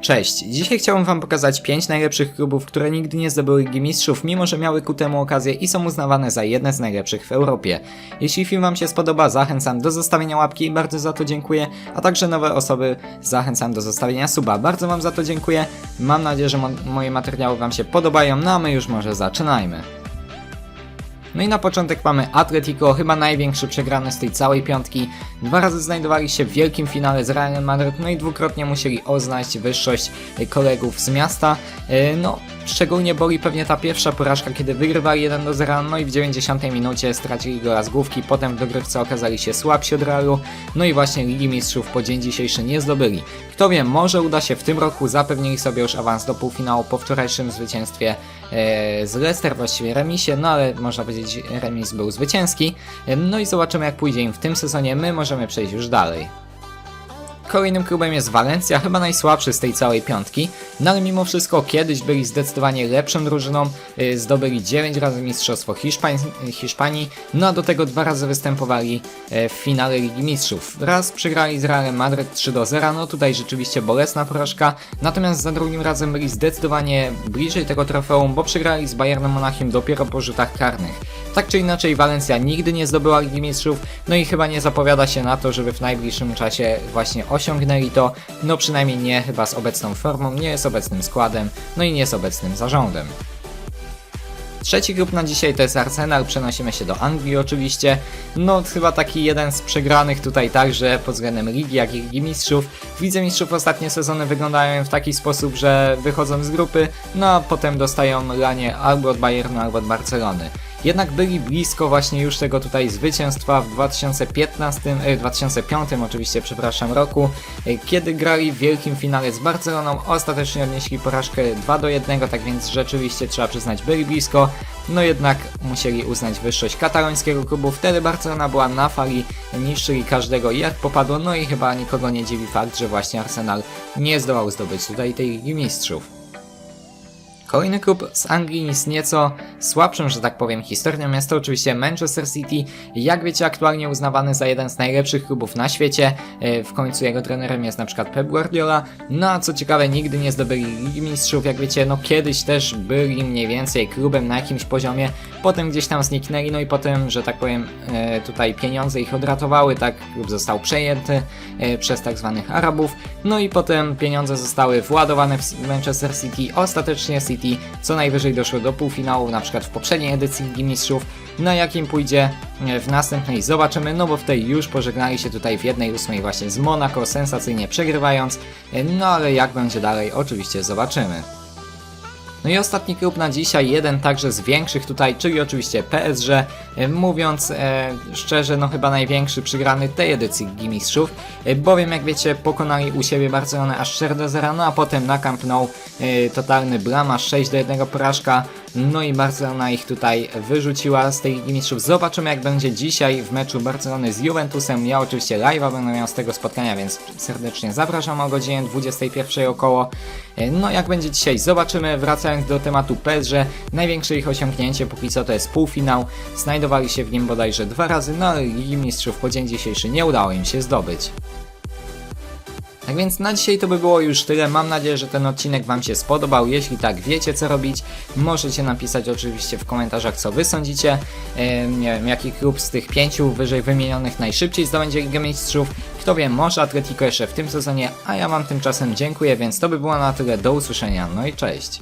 Cześć, dzisiaj chciałbym wam pokazać 5 najlepszych klubów, które nigdy nie zdobyły Ligi Mistrzów, mimo że miały ku temu okazję i są uznawane za jedne z najlepszych w Europie. Jeśli film wam się spodoba, zachęcam do zostawienia łapki i bardzo za to dziękuję, a także nowe osoby zachęcam do zostawienia suba. Bardzo wam za to dziękuję, mam nadzieję, że mo moje materiały wam się podobają, no a my już może zaczynajmy. No i na początek mamy Atletico, chyba największy przegrany z tej całej piątki. Dwa razy znajdowali się w wielkim finale z Realem Madryt, no i dwukrotnie musieli oznać wyższość kolegów z miasta. E, No, szczególnie boli pewnie ta pierwsza porażka, kiedy wygrywali 1 do 0, no i w 90 minucie stracili go raz główki, potem w dogrywce okazali się słabsi od Realu, no i właśnie Ligi Mistrzów po dzień dzisiejszy nie zdobyli. Kto wie, może uda się w tym roku, zapewnili sobie już awans do półfinału po wczorajszym zwycięstwie e, z Leicester, właściwie remisie, no ale można powiedzieć remis był zwycięski. E, No i zobaczymy jak pójdzie im w tym sezonie, my możemy przejść już dalej. Kolejnym klubem jest Valencia, chyba najsłabszy z tej całej piątki, no ale mimo wszystko kiedyś byli zdecydowanie lepszą drużyną, y, zdobyli 9 razy Mistrzostwo Hiszpań, Hiszpanii, no a do tego dwa razy występowali e, w finale Ligi Mistrzów. Raz przegrali z Realem Madryt 3 do 0, no tutaj rzeczywiście bolesna porażka, natomiast za drugim razem byli zdecydowanie bliżej tego trofeum, bo przegrali z Bayernem Monachium dopiero po rzutach karnych. Tak czy inaczej Valencia nigdy nie zdobyła Ligi Mistrzów, no i chyba nie zapowiada się na to, żeby w najbliższym czasie właśnie osiągnęli to, no przynajmniej nie chyba z obecną formą, nie z obecnym składem, no i nie z obecnym zarządem. Trzeci klub na dzisiaj to jest Arsenal, przenosimy się do Anglii oczywiście. No chyba taki jeden z przegranych tutaj także pod względem ligi, jak i Ligi Mistrzów. W Lidze Mistrzów ostatnie sezony wyglądają w taki sposób, że wychodzą z grupy, no a potem dostają lanie albo od Bayernu, albo od Barcelony. Jednak byli blisko właśnie już tego tutaj zwycięstwa w 2015, e, 2005 oczywiście, przepraszam, roku, e, kiedy grali w wielkim finale z Barceloną, ostatecznie odnieśli porażkę 2 do 1, tak więc rzeczywiście trzeba przyznać byli blisko, no jednak musieli uznać wyższość katalońskiego klubu, wtedy Barcelona była na fali, niszczyli każdego jak popadło, no i chyba nikogo nie dziwi fakt, że właśnie Arsenal nie zdołał zdobyć tutaj tej Ligi Mistrzów. Kolejny klub z Anglii z nieco słabszą, że tak powiem, historią jest to oczywiście Manchester City. Jak wiecie, aktualnie uznawany za jeden z najlepszych klubów na świecie. E, W końcu jego trenerem jest na przykład Pep Guardiola. No a co ciekawe, nigdy nie zdobyli Ligi Mistrzów. Jak wiecie, no kiedyś też byli mniej więcej klubem na jakimś poziomie. Potem gdzieś tam zniknęli, no i potem, że tak powiem, e, tutaj pieniądze ich odratowały, tak klub został przejęty e, przez tak zwanych Arabów. No i potem pieniądze zostały władowane w Manchester City. Ostatecznie City co najwyżej doszło do półfinału, na przykład w poprzedniej edycji Ligi Mistrzów. Na jakim pójdzie e, w następnej zobaczymy, no bo w tej już pożegnali się tutaj w 1-8 właśnie z Monaco, sensacyjnie przegrywając. E, No ale jak będzie dalej, oczywiście zobaczymy. No i ostatni klub na dzisiaj, jeden także z większych tutaj, czyli oczywiście PSG. E, Mówiąc e, szczerze, no chyba największy przygrany tej edycji Ligi Mistrzów, e, bowiem jak wiecie pokonali u siebie Barcelonę aż 4 do 0, no a potem na Camp Nou e, totalny blama 6 do 1 porażka, no i Barcelona ich tutaj wyrzuciła z tej Ligi Mistrzów. Zobaczymy jak będzie dzisiaj w meczu Barcelony z Juventusem. Ja oczywiście live'a będę miał z tego spotkania, więc serdecznie zapraszam o godzinie 21 około. E, No jak będzie dzisiaj zobaczymy, wracając do tematu PSG, największe ich osiągnięcie póki co to jest półfinał. Znajdowali się w nim bodajże dwa razy, no ale Ligi Mistrzów po dzień dzisiejszy nie udało im się zdobyć. Tak więc na dzisiaj to by było już tyle. Mam nadzieję, że ten odcinek Wam się spodobał. Jeśli tak, wiecie co robić. Możecie napisać oczywiście w komentarzach, co Wy sądzicie. Ehm, nie wiem, jaki klub z tych pięciu wyżej wymienionych najszybciej zdobędzie Ligę Mistrzów. Kto wie, może Atletico jeszcze w tym sezonie, a ja Wam tymczasem dziękuję, więc to by było na tyle. Do usłyszenia, no i cześć.